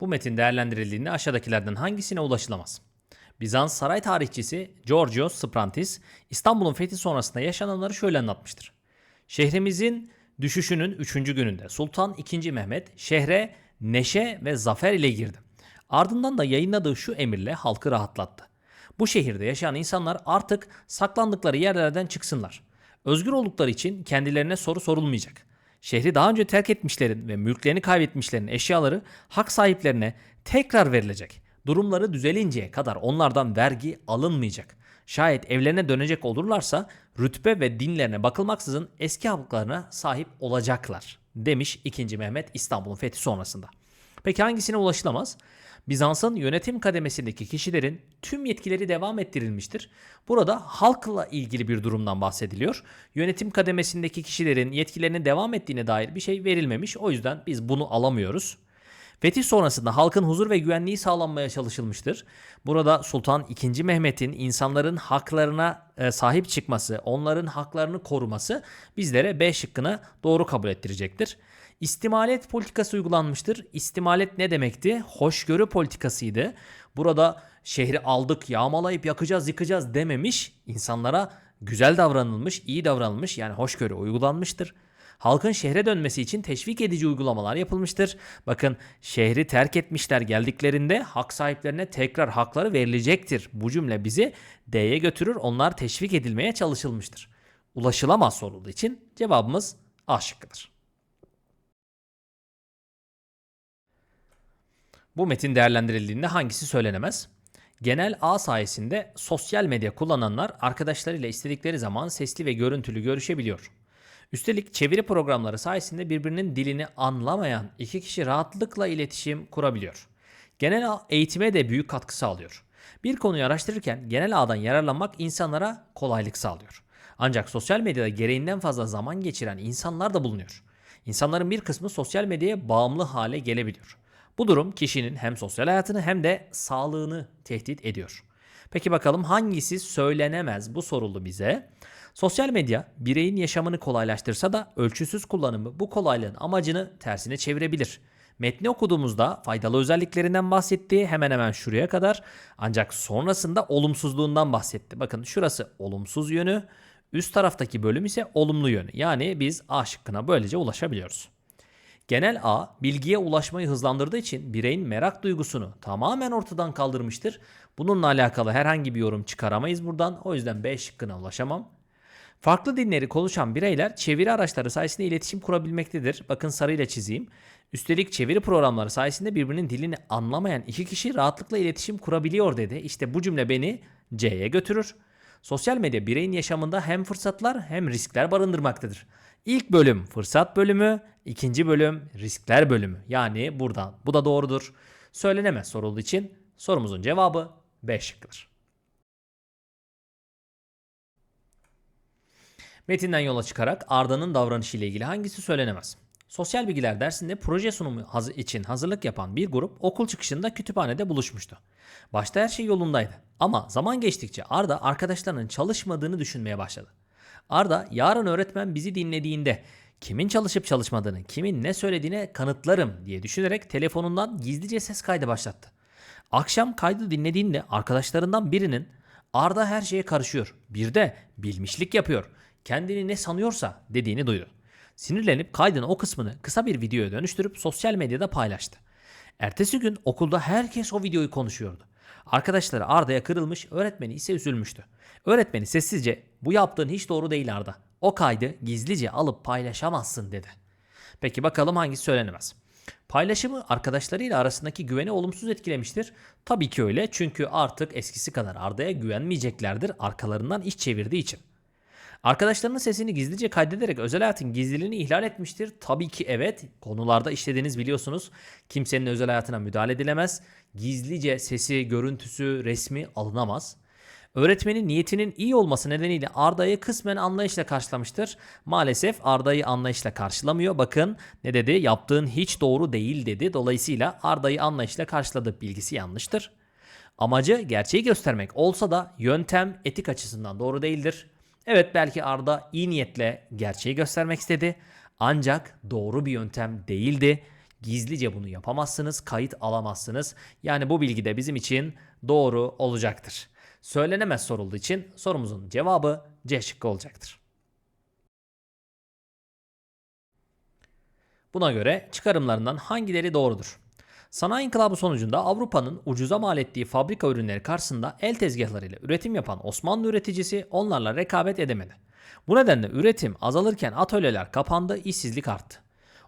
Bu metin değerlendirildiğinde aşağıdakilerden hangisine ulaşılamaz? Bizans saray tarihçisi Georgios Sprantis İstanbul'un fethi sonrasında yaşananları şöyle anlatmıştır. Şehrimizin düşüşünün 3. gününde Sultan II. Mehmet şehre neşe ve zafer ile girdi. Ardından da yayınladığı şu emirle halkı rahatlattı. Bu şehirde yaşayan insanlar artık saklandıkları yerlerden çıksınlar. Özgür oldukları için kendilerine soru sorulmayacak. Şehri daha önce terk etmişlerin ve mülklerini kaybetmişlerin eşyaları hak sahiplerine tekrar verilecek. Durumları düzelinceye kadar onlardan vergi alınmayacak. Şayet evlerine dönecek olurlarsa rütbe ve dinlerine bakılmaksızın eski haklarına sahip olacaklar demiş 2. Mehmet İstanbul'un fethi sonrasında. Peki hangisine ulaşılamaz? Bizans'ın yönetim kademesindeki kişilerin tüm yetkileri devam ettirilmiştir. Burada halkla ilgili bir durumdan bahsediliyor. Yönetim kademesindeki kişilerin yetkilerinin devam ettiğine dair bir şey verilmemiş. O yüzden biz bunu alamıyoruz. Fetih sonrasında halkın huzur ve güvenliği sağlanmaya çalışılmıştır. Burada Sultan II. Mehmet'in insanların haklarına e, sahip çıkması, onların haklarını koruması bizlere B şıkkını doğru kabul ettirecektir. İstimalet politikası uygulanmıştır. İstimalet ne demekti? Hoşgörü politikasıydı. Burada şehri aldık, yağmalayıp yakacağız, yıkacağız dememiş. İnsanlara güzel davranılmış, iyi davranılmış yani hoşgörü uygulanmıştır. Halkın şehre dönmesi için teşvik edici uygulamalar yapılmıştır. Bakın şehri terk etmişler geldiklerinde hak sahiplerine tekrar hakları verilecektir. Bu cümle bizi D'ye götürür. Onlar teşvik edilmeye çalışılmıştır. Ulaşılamaz sorulduğu için cevabımız A şıkkıdır. Bu metin değerlendirildiğinde hangisi söylenemez? Genel ağ sayesinde sosyal medya kullananlar arkadaşlarıyla istedikleri zaman sesli ve görüntülü görüşebiliyor. Üstelik çeviri programları sayesinde birbirinin dilini anlamayan iki kişi rahatlıkla iletişim kurabiliyor. Genel ağ eğitime de büyük katkı sağlıyor. Bir konuyu araştırırken genel ağdan yararlanmak insanlara kolaylık sağlıyor. Ancak sosyal medyada gereğinden fazla zaman geçiren insanlar da bulunuyor. İnsanların bir kısmı sosyal medyaya bağımlı hale gelebiliyor. Bu durum kişinin hem sosyal hayatını hem de sağlığını tehdit ediyor. Peki bakalım hangisi söylenemez bu soruldu bize. Sosyal medya bireyin yaşamını kolaylaştırsa da ölçüsüz kullanımı bu kolaylığın amacını tersine çevirebilir. Metni okuduğumuzda faydalı özelliklerinden bahsetti hemen hemen şuraya kadar ancak sonrasında olumsuzluğundan bahsetti. Bakın şurası olumsuz yönü, üst taraftaki bölüm ise olumlu yönü. Yani biz A şıkkına böylece ulaşabiliyoruz. Genel A bilgiye ulaşmayı hızlandırdığı için bireyin merak duygusunu tamamen ortadan kaldırmıştır. Bununla alakalı herhangi bir yorum çıkaramayız buradan. O yüzden B şıkkına ulaşamam. Farklı dinleri konuşan bireyler çeviri araçları sayesinde iletişim kurabilmektedir. Bakın sarıyla çizeyim. Üstelik çeviri programları sayesinde birbirinin dilini anlamayan iki kişi rahatlıkla iletişim kurabiliyor dedi. İşte bu cümle beni C'ye götürür. Sosyal medya bireyin yaşamında hem fırsatlar hem riskler barındırmaktadır. İlk bölüm fırsat bölümü, ikinci bölüm riskler bölümü. Yani buradan bu da doğrudur. Söylenemez sorulduğu için sorumuzun cevabı B şıkkıdır. Metinden yola çıkarak Arda'nın davranışı ile ilgili hangisi söylenemez? Sosyal bilgiler dersinde proje sunumu haz- için hazırlık yapan bir grup okul çıkışında kütüphanede buluşmuştu. Başta her şey yolundaydı ama zaman geçtikçe Arda arkadaşlarının çalışmadığını düşünmeye başladı. Arda yarın öğretmen bizi dinlediğinde kimin çalışıp çalışmadığını, kimin ne söylediğine kanıtlarım diye düşünerek telefonundan gizlice ses kaydı başlattı. Akşam kaydı dinlediğinde arkadaşlarından birinin Arda her şeye karışıyor. Bir de bilmişlik yapıyor. Kendini ne sanıyorsa dediğini duydu. Sinirlenip kaydın o kısmını kısa bir videoya dönüştürüp sosyal medyada paylaştı. Ertesi gün okulda herkes o videoyu konuşuyordu. Arkadaşları Arda'ya kırılmış, öğretmeni ise üzülmüştü. Öğretmeni sessizce bu yaptığın hiç doğru değil Arda. O kaydı gizlice alıp paylaşamazsın dedi. Peki bakalım hangisi söylenemez. Paylaşımı arkadaşlarıyla arasındaki güveni olumsuz etkilemiştir. Tabii ki öyle çünkü artık eskisi kadar Arda'ya güvenmeyeceklerdir arkalarından iş çevirdiği için. Arkadaşlarının sesini gizlice kaydederek özel hayatın gizliliğini ihlal etmiştir. Tabii ki evet. Konularda işlediğiniz biliyorsunuz. Kimsenin özel hayatına müdahale edilemez. Gizlice sesi, görüntüsü, resmi alınamaz. Öğretmenin niyetinin iyi olması nedeniyle Arda'yı kısmen anlayışla karşılamıştır. Maalesef Arda'yı anlayışla karşılamıyor. Bakın ne dedi? Yaptığın hiç doğru değil dedi. Dolayısıyla Arda'yı anlayışla karşıladı. Bilgisi yanlıştır. Amacı gerçeği göstermek olsa da yöntem etik açısından doğru değildir. Evet belki Arda iyi niyetle gerçeği göstermek istedi. Ancak doğru bir yöntem değildi. Gizlice bunu yapamazsınız, kayıt alamazsınız. Yani bu bilgi de bizim için doğru olacaktır. Söylenemez sorulduğu için sorumuzun cevabı C şıkkı olacaktır. Buna göre çıkarımlarından hangileri doğrudur? Sanayi inkılabı sonucunda Avrupa'nın ucuza mal ettiği fabrika ürünleri karşısında el tezgahlarıyla üretim yapan Osmanlı üreticisi onlarla rekabet edemedi. Bu nedenle üretim azalırken atölyeler kapandı, işsizlik arttı.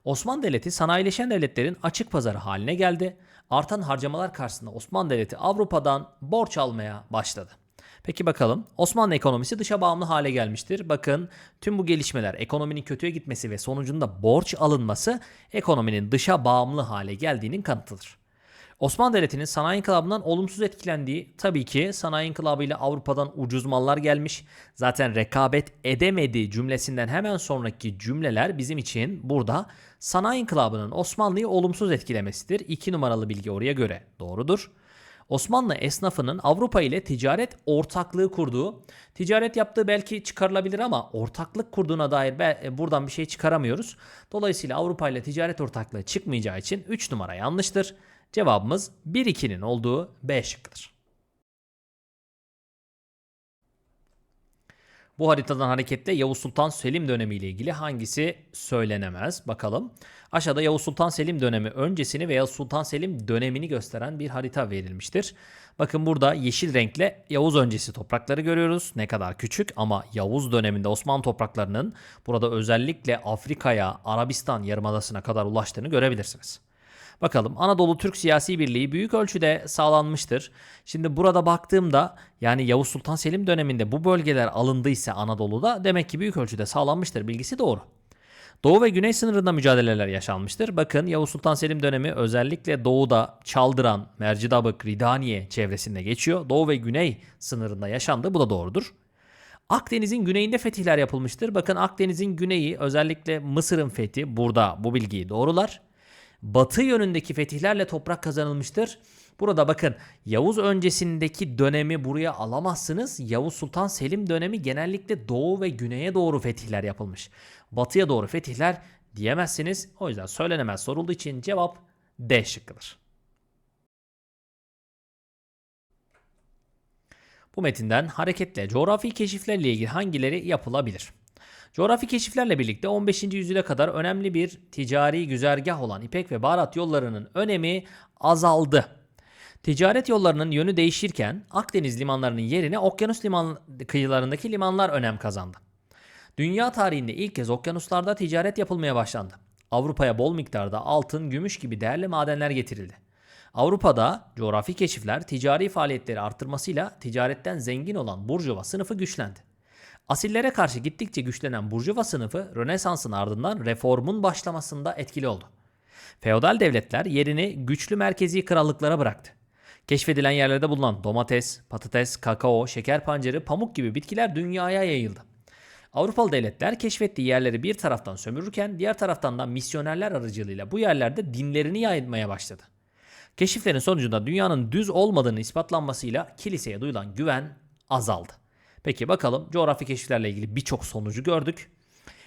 Osmanlı Devleti sanayileşen devletlerin açık pazarı haline geldi. Artan harcamalar karşısında Osmanlı Devleti Avrupa'dan borç almaya başladı. Peki bakalım Osmanlı ekonomisi dışa bağımlı hale gelmiştir. Bakın tüm bu gelişmeler ekonominin kötüye gitmesi ve sonucunda borç alınması ekonominin dışa bağımlı hale geldiğinin kanıtıdır. Osmanlı Devleti'nin sanayi inkılabından olumsuz etkilendiği tabii ki sanayi inkılabı ile Avrupa'dan ucuz mallar gelmiş. Zaten rekabet edemedi cümlesinden hemen sonraki cümleler bizim için burada sanayi inkılabının Osmanlı'yı olumsuz etkilemesidir. 2 numaralı bilgi oraya göre doğrudur. Osmanlı esnafının Avrupa ile ticaret ortaklığı kurduğu, ticaret yaptığı belki çıkarılabilir ama ortaklık kurduğuna dair be- buradan bir şey çıkaramıyoruz. Dolayısıyla Avrupa ile ticaret ortaklığı çıkmayacağı için 3 numara yanlıştır. Cevabımız 1-2'nin olduğu B şıkkıdır. Bu haritadan hareketle Yavuz Sultan Selim dönemi ile ilgili hangisi söylenemez? Bakalım. Aşağıda Yavuz Sultan Selim dönemi öncesini ve Yavuz Sultan Selim dönemini gösteren bir harita verilmiştir. Bakın burada yeşil renkle Yavuz öncesi toprakları görüyoruz. Ne kadar küçük ama Yavuz döneminde Osmanlı topraklarının burada özellikle Afrika'ya, Arabistan yarımadasına kadar ulaştığını görebilirsiniz. Bakalım Anadolu Türk siyasi birliği büyük ölçüde sağlanmıştır. Şimdi burada baktığımda yani Yavuz Sultan Selim döneminde bu bölgeler alındıysa Anadolu'da demek ki büyük ölçüde sağlanmıştır bilgisi doğru. Doğu ve güney sınırında mücadeleler yaşanmıştır. Bakın Yavuz Sultan Selim dönemi özellikle doğuda Çaldıran, Mercidabık, Ridaniye çevresinde geçiyor. Doğu ve güney sınırında yaşandı. Bu da doğrudur. Akdeniz'in güneyinde fetihler yapılmıştır. Bakın Akdeniz'in güneyi özellikle Mısır'ın fethi burada bu bilgiyi doğrular batı yönündeki fetihlerle toprak kazanılmıştır. Burada bakın Yavuz öncesindeki dönemi buraya alamazsınız. Yavuz Sultan Selim dönemi genellikle doğu ve güneye doğru fetihler yapılmış. Batıya doğru fetihler diyemezsiniz. O yüzden söylenemez sorulduğu için cevap D şıkkıdır. Bu metinden hareketle coğrafi keşiflerle ilgili hangileri yapılabilir? Coğrafi keşiflerle birlikte 15. yüzyıla kadar önemli bir ticari güzergah olan İpek ve baharat yollarının önemi azaldı. Ticaret yollarının yönü değişirken Akdeniz limanlarının yerine okyanus liman kıyılarındaki limanlar önem kazandı. Dünya tarihinde ilk kez okyanuslarda ticaret yapılmaya başlandı. Avrupa'ya bol miktarda altın, gümüş gibi değerli madenler getirildi. Avrupa'da coğrafi keşifler ticari faaliyetleri arttırmasıyla ticaretten zengin olan Burjuva sınıfı güçlendi. Asillere karşı gittikçe güçlenen Burjuva sınıfı Rönesans'ın ardından reformun başlamasında etkili oldu. Feodal devletler yerini güçlü merkezi krallıklara bıraktı. Keşfedilen yerlerde bulunan domates, patates, kakao, şeker pancarı, pamuk gibi bitkiler dünyaya yayıldı. Avrupalı devletler keşfettiği yerleri bir taraftan sömürürken diğer taraftan da misyonerler aracılığıyla bu yerlerde dinlerini yaymaya başladı. Keşiflerin sonucunda dünyanın düz olmadığını ispatlanmasıyla kiliseye duyulan güven azaldı. Peki bakalım coğrafi keşiflerle ilgili birçok sonucu gördük.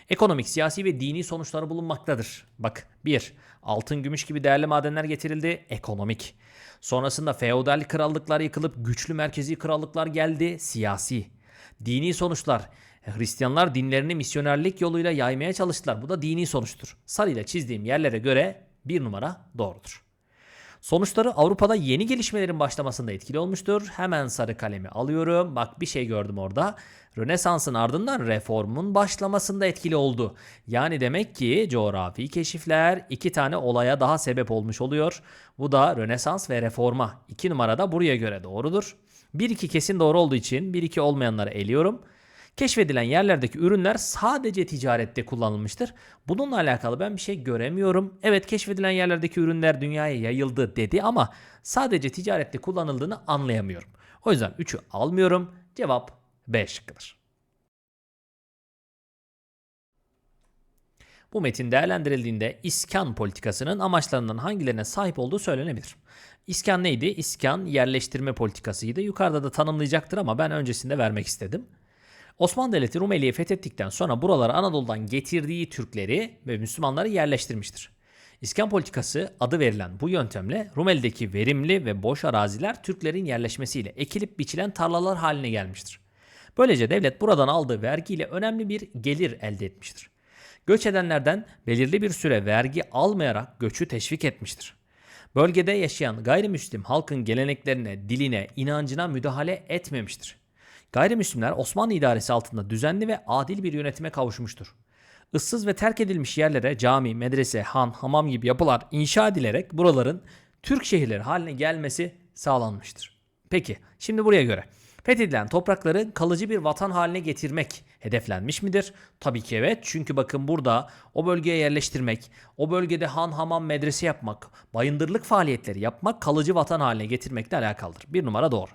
Ekonomik, siyasi ve dini sonuçları bulunmaktadır. Bak 1. Altın, gümüş gibi değerli madenler getirildi. Ekonomik. Sonrasında feodal krallıklar yıkılıp güçlü merkezi krallıklar geldi. Siyasi. Dini sonuçlar. Hristiyanlar dinlerini misyonerlik yoluyla yaymaya çalıştılar. Bu da dini sonuçtur. Sarıyla çizdiğim yerlere göre bir numara doğrudur. Sonuçları Avrupa'da yeni gelişmelerin başlamasında etkili olmuştur. Hemen sarı kalemi alıyorum. Bak bir şey gördüm orada. Rönesans'ın ardından reformun başlamasında etkili oldu. Yani demek ki coğrafi keşifler iki tane olaya daha sebep olmuş oluyor. Bu da Rönesans ve reforma. İki numarada buraya göre doğrudur. 1-2 kesin doğru olduğu için 1-2 olmayanları eliyorum. Keşfedilen yerlerdeki ürünler sadece ticarette kullanılmıştır. Bununla alakalı ben bir şey göremiyorum. Evet keşfedilen yerlerdeki ürünler dünyaya yayıldı dedi ama sadece ticarette kullanıldığını anlayamıyorum. O yüzden 3'ü almıyorum. Cevap B şıkkıdır. Bu metin değerlendirildiğinde iskan politikasının amaçlarından hangilerine sahip olduğu söylenebilir. İskan neydi? İskan yerleştirme politikasıydı. Yukarıda da tanımlayacaktır ama ben öncesinde vermek istedim. Osmanlı Devleti Rumeli'yi fethettikten sonra buralara Anadolu'dan getirdiği Türkleri ve Müslümanları yerleştirmiştir. İskan politikası adı verilen bu yöntemle Rumeli'deki verimli ve boş araziler Türklerin yerleşmesiyle ekilip biçilen tarlalar haline gelmiştir. Böylece devlet buradan aldığı vergiyle önemli bir gelir elde etmiştir. Göç edenlerden belirli bir süre vergi almayarak göçü teşvik etmiştir. Bölgede yaşayan gayrimüslim halkın geleneklerine, diline, inancına müdahale etmemiştir. Gayrimüslimler Osmanlı idaresi altında düzenli ve adil bir yönetime kavuşmuştur. Issız ve terk edilmiş yerlere cami, medrese, han, hamam gibi yapılar inşa edilerek buraların Türk şehirleri haline gelmesi sağlanmıştır. Peki şimdi buraya göre fethedilen toprakları kalıcı bir vatan haline getirmek hedeflenmiş midir? Tabii ki evet. Çünkü bakın burada o bölgeye yerleştirmek, o bölgede han, hamam, medrese yapmak, bayındırlık faaliyetleri yapmak kalıcı vatan haline getirmekle alakalıdır. Bir numara doğru.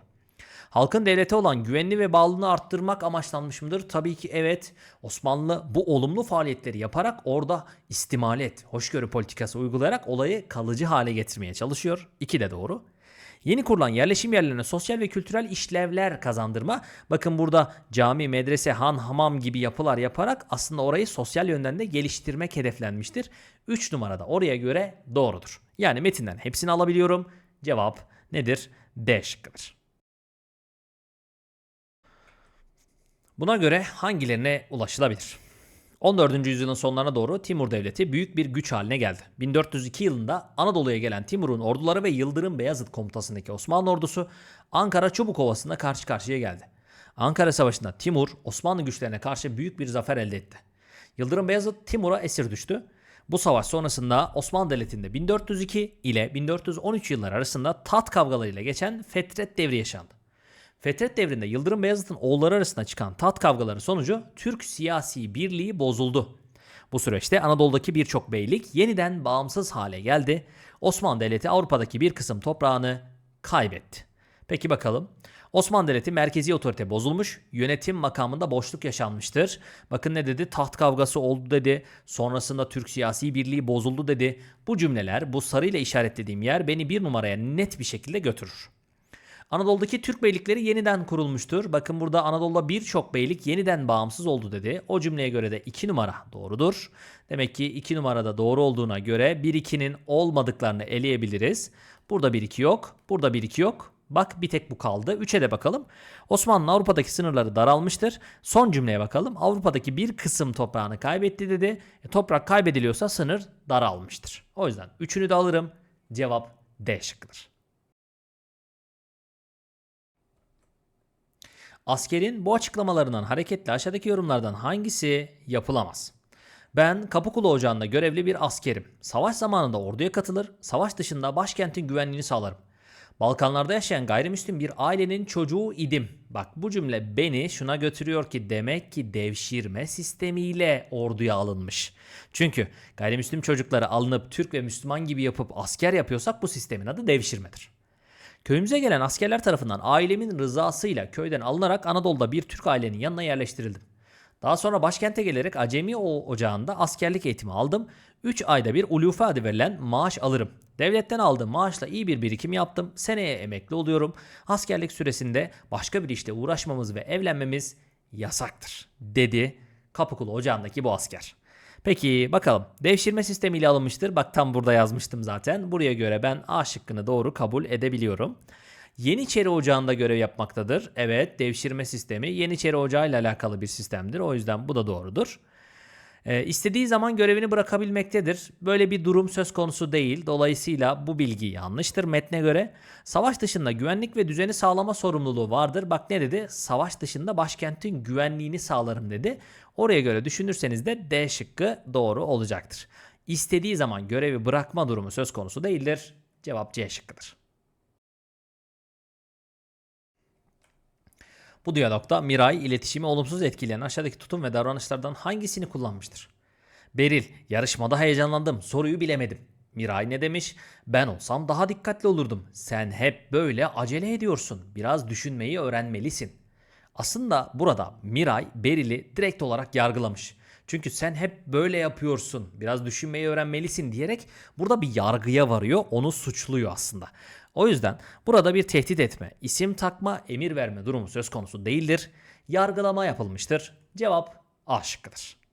Halkın devlete olan güvenini ve bağlılığını arttırmak amaçlanmış mıdır? Tabii ki evet. Osmanlı bu olumlu faaliyetleri yaparak orada istimalet, hoşgörü politikası uygulayarak olayı kalıcı hale getirmeye çalışıyor. İki de doğru. Yeni kurulan yerleşim yerlerine sosyal ve kültürel işlevler kazandırma. Bakın burada cami, medrese, han, hamam gibi yapılar yaparak aslında orayı sosyal yönden de geliştirmek hedeflenmiştir. 3 numarada oraya göre doğrudur. Yani metinden hepsini alabiliyorum. Cevap nedir? D şıkkıdır. Buna göre hangilerine ulaşılabilir? 14. yüzyılın sonlarına doğru Timur Devleti büyük bir güç haline geldi. 1402 yılında Anadolu'ya gelen Timur'un orduları ve Yıldırım Beyazıt komutasındaki Osmanlı ordusu Ankara Çubukovası'nda karşı karşıya geldi. Ankara Savaşı'nda Timur Osmanlı güçlerine karşı büyük bir zafer elde etti. Yıldırım Beyazıt Timur'a esir düştü. Bu savaş sonrasında Osmanlı Devleti'nde 1402 ile 1413 yıllar arasında tat kavgalarıyla geçen Fetret devri yaşandı. Fetret devrinde Yıldırım Beyazıt'ın oğulları arasında çıkan tat kavgaları sonucu Türk siyasi birliği bozuldu. Bu süreçte Anadolu'daki birçok beylik yeniden bağımsız hale geldi. Osmanlı Devleti Avrupa'daki bir kısım toprağını kaybetti. Peki bakalım. Osmanlı Devleti merkezi otorite bozulmuş, yönetim makamında boşluk yaşanmıştır. Bakın ne dedi? Taht kavgası oldu dedi. Sonrasında Türk siyasi birliği bozuldu dedi. Bu cümleler, bu sarıyla işaretlediğim yer beni bir numaraya net bir şekilde götürür. Anadolu'daki Türk beylikleri yeniden kurulmuştur. Bakın burada Anadolu'da birçok beylik yeniden bağımsız oldu dedi. O cümleye göre de 2 numara doğrudur. Demek ki 2 numarada doğru olduğuna göre 1-2'nin olmadıklarını eleyebiliriz. Burada 1-2 yok. Burada 1-2 yok. Bak bir tek bu kaldı. 3'e de bakalım. Osmanlı Avrupa'daki sınırları daralmıştır. Son cümleye bakalım. Avrupa'daki bir kısım toprağını kaybetti dedi. E, toprak kaybediliyorsa sınır daralmıştır. O yüzden 3'ünü de alırım. Cevap D şıkkıdır. Askerin bu açıklamalarından hareketle aşağıdaki yorumlardan hangisi yapılamaz? Ben Kapıkulu Ocağı'nda görevli bir askerim. Savaş zamanında orduya katılır, savaş dışında başkentin güvenliğini sağlarım. Balkanlarda yaşayan gayrimüslim bir ailenin çocuğu idim. Bak bu cümle beni şuna götürüyor ki demek ki devşirme sistemiyle orduya alınmış. Çünkü gayrimüslim çocukları alınıp Türk ve Müslüman gibi yapıp asker yapıyorsak bu sistemin adı devşirmedir. Köyümüze gelen askerler tarafından ailemin rızasıyla köyden alınarak Anadolu'da bir Türk ailenin yanına yerleştirildim. Daha sonra başkente gelerek Acemi Ocağı'nda askerlik eğitimi aldım. 3 ayda bir ulufe adı verilen maaş alırım. Devletten aldığım maaşla iyi bir birikim yaptım. Seneye emekli oluyorum. Askerlik süresinde başka bir işte uğraşmamız ve evlenmemiz yasaktır dedi Kapıkulu Ocağı'ndaki bu asker. Peki bakalım. Devşirme sistemiyle alınmıştır. Bak tam burada yazmıştım zaten. Buraya göre ben A şıkkını doğru kabul edebiliyorum. Yeniçeri Ocağı'nda görev yapmaktadır. Evet devşirme sistemi Yeniçeri Ocağı ile alakalı bir sistemdir. O yüzden bu da doğrudur. Ee, istediği zaman görevini bırakabilmektedir. Böyle bir durum söz konusu değil. Dolayısıyla bu bilgi yanlıştır metne göre. Savaş dışında güvenlik ve düzeni sağlama sorumluluğu vardır. Bak ne dedi? Savaş dışında başkentin güvenliğini sağlarım dedi. Oraya göre düşünürseniz de D şıkkı doğru olacaktır. İstediği zaman görevi bırakma durumu söz konusu değildir. Cevap C şıkkıdır. Bu diyalogda Miray iletişimi olumsuz etkileyen aşağıdaki tutum ve davranışlardan hangisini kullanmıştır? Beril, yarışmada heyecanlandım, soruyu bilemedim. Miray ne demiş? Ben olsam daha dikkatli olurdum. Sen hep böyle acele ediyorsun. Biraz düşünmeyi öğrenmelisin. Aslında burada Miray Beril'i direkt olarak yargılamış. Çünkü sen hep böyle yapıyorsun. Biraz düşünmeyi öğrenmelisin diyerek burada bir yargıya varıyor. Onu suçluyor aslında. O yüzden burada bir tehdit etme, isim takma, emir verme durumu söz konusu değildir. Yargılama yapılmıştır. Cevap A şıkkıdır.